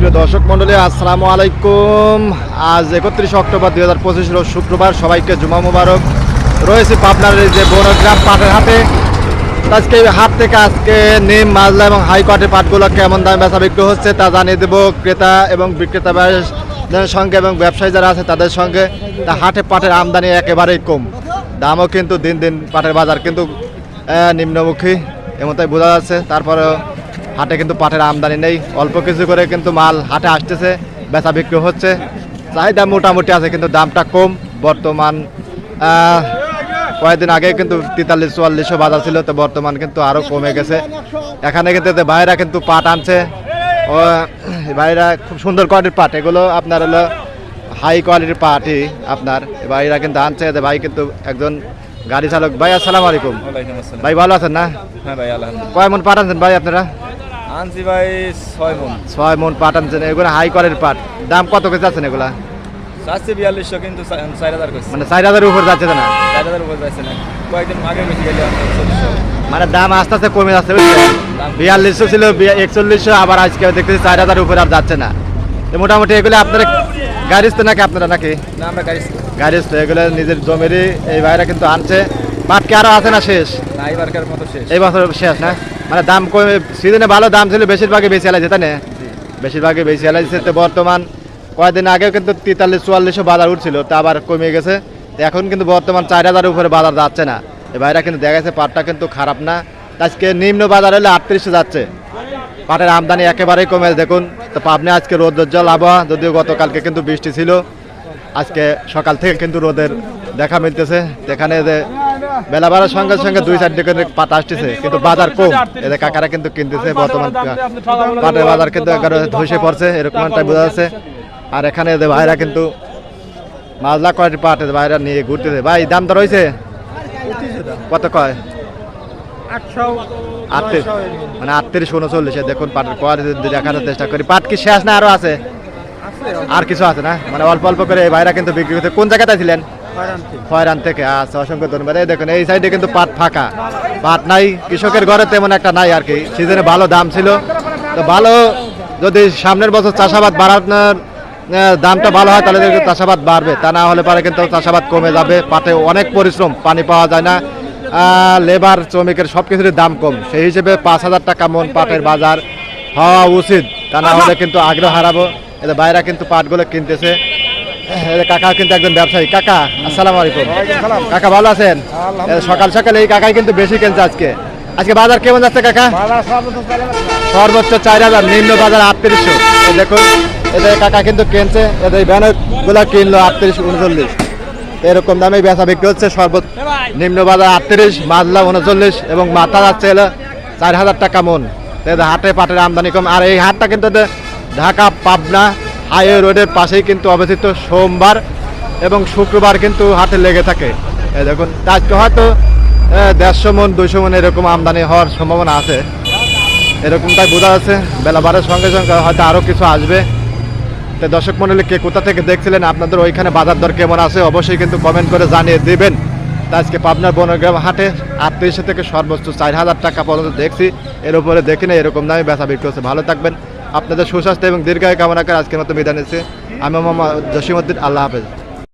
সুপ্রিয় দর্শক মন্ডলী আসসালামু আলাইকুম। আজ একত্রিশ অক্টোবর দুই হাজার পঁচিশ শুক্রবার সবাইকে জুমা মুবারক। রয়েছে পাবনার যে বনগ্রাম পাটের হাটে। আজকে হাট থেকে আজকে নিম মাজলা এবং হাইকোর্টের পাটগুলো কেমন দামে বেচা বিক্রি হচ্ছে তা জানিয়ে দেবো ক্রেতা এবং বিক্রেতা সঙ্গে এবং ব্যবসায়ী যারা আছে তাদের সঙ্গে। তা হাটে পাটের আমদানি একেবারেই কম। দামও কিন্তু দিন দিন পাটের বাজার কিন্তু নিম্নমুখী, এমনটাই বোঝা যাচ্ছে। তারপরেও হাটে কিন্তু পাটের আমদানি নেই। অল্প কিছু করে কিন্তু মাল হাটে আসতেছে বেচা বিক্রি হচ্ছে। চাহিদা মোটামুটি আছে কিন্তু দামটা কম। বর্তমান কয়েকদিন আগে কিন্তু তেতাল্লিশ চুয়াল্লিশশো বাজার ছিল তো বর্তমান কিন্তু আরও কমে গেছে। এখানে কিন্তু ভাইরা কিন্তু পাট আনছে ও ভাইরা খুব সুন্দর কোয়ালিটির পাট। এগুলো আপনার হলো হাই কোয়ালিটির পাটই আপনার। ভাইরা কিন্তু আনছে ভাই কিন্তু একজন গাড়ি চালক। ভাই আসসালামু আলাইকুম। ভাই ভালো আছেন না? হ্যাঁ ভাই আলহামদুলিল্লাহ। কয় মন পাট আনছেন ভাই আপনারা? আনছি ভাই ছয় মন। ছয় মন পাট আনছেন এগুলো হাই কোয়ালিটির পাট। দাম কত কেজি আছেন এগুলা? চারশো বিয়াল্লিশশো কিন্তু চার হাজার মানে চার হাজারের উপর যাচ্ছে না? চার হাজার উপর যাচ্ছে না। কয়েকদিন আগে বেশি গেলে মানে দাম আস্তে আস্তে কমে যাচ্ছে বিয়াল্লিশশো ছিল একচল্লিশশো আবার আজকে দেখতেছি চার হাজার উপরে আর যাচ্ছে না। তো মোটামুটি এগুলো আপনারা গাড়িস তো নাকি আপনারা নাকি? না আমরা গাড়ি গাড়িস তো এগুলো নিজের জমিরই এই ভাইরা কিন্তু আনছে। পাট কি আরও আছে না শেষ? না এবারকার মতো শেষ। এই বছর শেষ না? মানে দাম কমে সিজনে ভালো দাম ছিল, বেশিরভাগই বেশি এলাইছে তাই না? বেশিরভাগই বেশি এলাইছে তো বর্তমান কয়েকদিন আগে কিন্তু তেতাল্লিশ চুয়াল্লিশশো বাজার উঠছিল, তা আবার কমে গেছে। এখন কিন্তু বর্তমান চার হাজার উপরে বাজার যাচ্ছে না। ভাইরা কিন্তু দেখা গেছে পাটটা কিন্তু খারাপ না। আজকে নিম্ন বাজার হলে আটত্রিশে যাচ্ছে। পাটের আমদানি একেবারেই কমে দেখুন। তো পাবনে আজকে রোদের জল আবহাওয়া, যদিও গতকালকে কিন্তু বৃষ্টি ছিল। আজকে সকাল থেকে কিন্তু রোদের দেখা মিলতেছে। এখানে যে বেলা বাড়ার সঙ্গে সঙ্গে দুই চারটে করে পাট আসতেছে, কিন্তু বাজার কম। এদের কাকারা কিন্তু কিনতেছে, বর্তমান পাটের বাজার কিন্তু ধসে পড়ছে, এরকম একটা বোঝা যাচ্ছে। আর এখানে এদের ভাইরা কিন্তু মাজলা কয়টি পাট এদের ভাইরা নিয়ে ঘুরতেছে। ভাই, দাম তো রয়েছে কত কয়? আটত্রিশ। মানে আটত্রিশ, উনচল্লিশে দেখুন পাটের কোয়ালিটি দেখানোর চেষ্টা করি। পাট কি শেষ না আরও আছে? আর কিছু আছে না? মানে অল্প অল্প করে এই ভাইরা কিন্তু বিক্রি করতে কোন জায়গাতে ছিলেন ফয়রান থেকে। আচ্ছা অসংখ্য ধন্যবাদ। এই দেখুন এই সাইডে কিন্তু পাট ফাঁকা। পাট নাই কৃষকের ঘরে তেমন একটা নাই আর কি। সিজনে ভালো দাম ছিল। তো ভালো যদি সামনের বছর চাষাবাদ বাড়ানোর দামটা ভালো হয় তাহলে চাষাবাদ বাড়বে। তা না হলে পরে কিন্তু চাষাবাদ কমে যাবে। পাটে অনেক পরিশ্রম পানি পাওয়া যায় না। লেবার শ্রমিকের সব কিছুরই দাম কম। সেই হিসেবে পাঁচ হাজার টাকা মন পাটের বাজার হওয়া উচিত। তা না হলে কিন্তু আগ্রহ হারাবো। এদের বাইরা কিন্তু পাটগুলো কিনতেছে। কাকা কিন্তু একজন ব্যবসায়ী। কাকা আসসালাম আলাইকুম। কাকা ভালো আছেন? সকাল সকাল এই কাকাই কিন্তু বেশি কিনছে আজকে। আজকে বাজার কেমন যাচ্ছে কাকা? সর্বোচ্চ চার হাজার। নিম্ন বাজার আটত্রিশশো। দেখুন এদের কাকা কিন্তু কিনছে এদের ব্যানারগুলা কিনলো আটত্রিশ উনচল্লিশ। এরকম দামে বেচা বিক্রি হচ্ছে সর্বোচ্চ। নিম্ন বাজার আটত্রিশ মাজলা উনচল্লিশ এবং মাথা যাচ্ছে হলো চার হাজার টাকা মন। এদের হাটে পাটের আমদানি কম। আর এই হাটটা কিন্তু ঢাকা পাবনা হাইওয়ে রোডের পাশেই কিন্তু অবস্থিত সোমবার এবং শুক্রবার কিন্তু হাটে লেগে থাকে। দেখুন, আজকে হয়তো দেড়শো মন, দুইশো মন এরকম আমদানি হওয়ার সম্ভাবনা আছে। এরকমটাই বোঝা যাচ্ছে। বেলা বাড়ার সঙ্গে সঙ্গে হয়তো আরও কিছু আসবে। তো দর্শক মন্ডলী, কে কোথা থেকে দেখছিলেন, আপনাদের ওইখানে বাজার দর কেমন আছে, অবশ্যই কিন্তু কমেন্ট করে জানিয়ে দেবেন। আজকে পাবনার বনগ্রাম হাটে আটত্রিশশো থেকে সর্বোচ্চ চার হাজার টাকা পর্যন্ত দেখছি। এর উপরে দেখি না এরকম দামে বেচা বিক্রি হচ্ছে। ভালো থাকবেন। আপনাদের সুস্বাস্থ্য এবং দীর্ঘায় কামনা করে আজকের মতো বিদায় নিচ্ছি। আমি মোহাম্মদ জসিমুদ্দিন আল্লাহ হাফেজ।